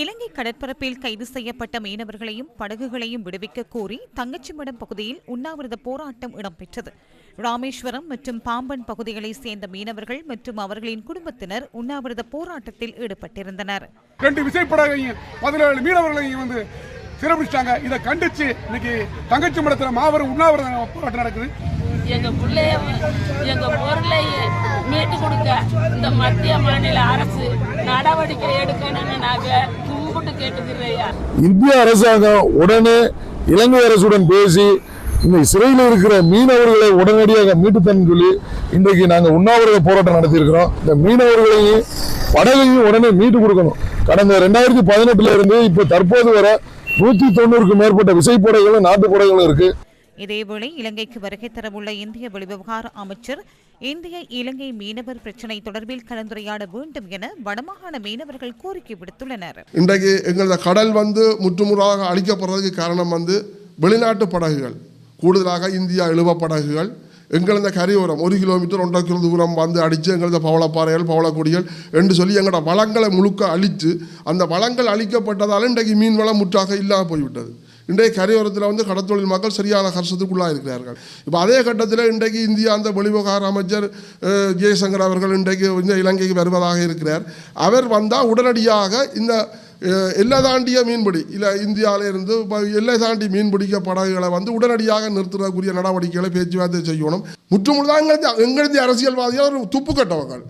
இலங்கை கடற்பரப்பில் கைது செய்யப்பட்ட மீனவர்களையும் படகுகளையும் விடுவிக்க கோரி தங்கச்சிமடம் பகுதியில் உண்ணாவிரத போராட்டம் இடம்பெற்றது. ராமேஸ்வரம் மற்றும் பாம்பன் பகுதிகளைச் சேர்ந்த மீனவர்கள் மற்றும் அவர்களின் குடும்பத்தினர் உண்ணாவிரத போராட்டத்தில் ஈடுபட்டிருந்தனர். ரெண்டு விசைப்படகையும் பதினேழு மீனவர்களையும் வந்து சிறப்பிச்சிட்டாங்க இதை கண்டிச்சு இன்னைக்கு தங்கச்சி மடத்துல மாபெரும் உண்ணாவிரத போராட்டம் நடக்குது. எங்க பிள்ளைய எங்க பொருளையே மீட்டு கொடுக்க இந்த மத்திய மாநில அரசு நடவடிக்கை எடுக்கணும்னு நாங்க கேட்டுக்கிறேயா இந்திய அரசாங்கம் உடனே இலங்கை அரசுடன் பேசி இந்த சிறையில் இருக்கிற மீனவர்களை உடனடியாக மீட்டுத்தன்னு சொல்லி இன்றைக்கு நாங்கள் உண்ணாவிரத போராட்டம் நடத்தியிருக்கிறோம். இந்த மீனவர்களையும் படகையும் உடனே மீட்டு கொடுக்கணும். கடந்த ரெண்டாயிரத்தி பதினெட்டுல இருந்து இப்போ தற்போது வர நூற்றி தொண்ணூறுக்கு மேற்பட்ட விசைப்படைகளும் நாட்டு இருக்குது இதேவேளை இலங்கைக்கு வருகை தரவுள்ள இந்திய வெளிவிவகார அமைச்சர் இந்திய இலங்கை மீனவர் பிரச்சினை தொடர்பில் கலந்துரையாட வேண்டும் என வடமாகாண மீனவர்கள் கோரிக்கை விடுத்துள்ளனர். இன்றைக்கு எங்களது கடல் வந்து முற்றுமுறாக அழிக்கப்படுறதுக்கு காரணம் வந்து வெளிநாட்டு படகுகள் கூடுதலாக இந்தியா இழுவ படகுகள். எங்களது கரையோரம் ஒரு கிலோமீட்டர் ஒன்றரை கிலோ தூரம் வந்து அடித்து எங்களது பவளப்பாறைகள் பவளக்கொடிகள் என்று சொல்லி எங்களோட வளங்களை முழுக்க அழித்து அந்த வளங்கள் அழிக்கப்பட்டதால் இன்றைக்கு மீன் வளம் முற்றாக இல்லாமல் போய்விட்டது. இன்றைய கரையோரத்தில் வந்து கடத்தொழில் மக்கள் சரியான கஷ்டத்துக்குள்ளாக இருக்கிறார்கள். இப்போ அதே கட்டத்தில் இன்றைக்கு இந்தியா அந்த வெளிவிவகார அமைச்சர் ஜெய்சங்கர் ஜெயசங்கர் அவர்கள் இன்றைக்கு இந்த இலங்கைக்கு வருவதாக இருக்கிறார். அவர் வந்தால் உடனடியாக இந்த எல்லை தாண்டிய மீன்பிடி இல்லை இந்தியாவிலேருந்து எல்லை தாண்டி மீன்பிடிக்க படகுகளை வந்து உடனடியாக நிறுத்துறதுக்குரிய நடவடிக்கைகளை பேச்சுவார்த்தை செய்யணும். முற்றுமுழுதாக எங்கள் அரசியல்வாதிகள் ஒரு துப்பு கட்டவர்கள்.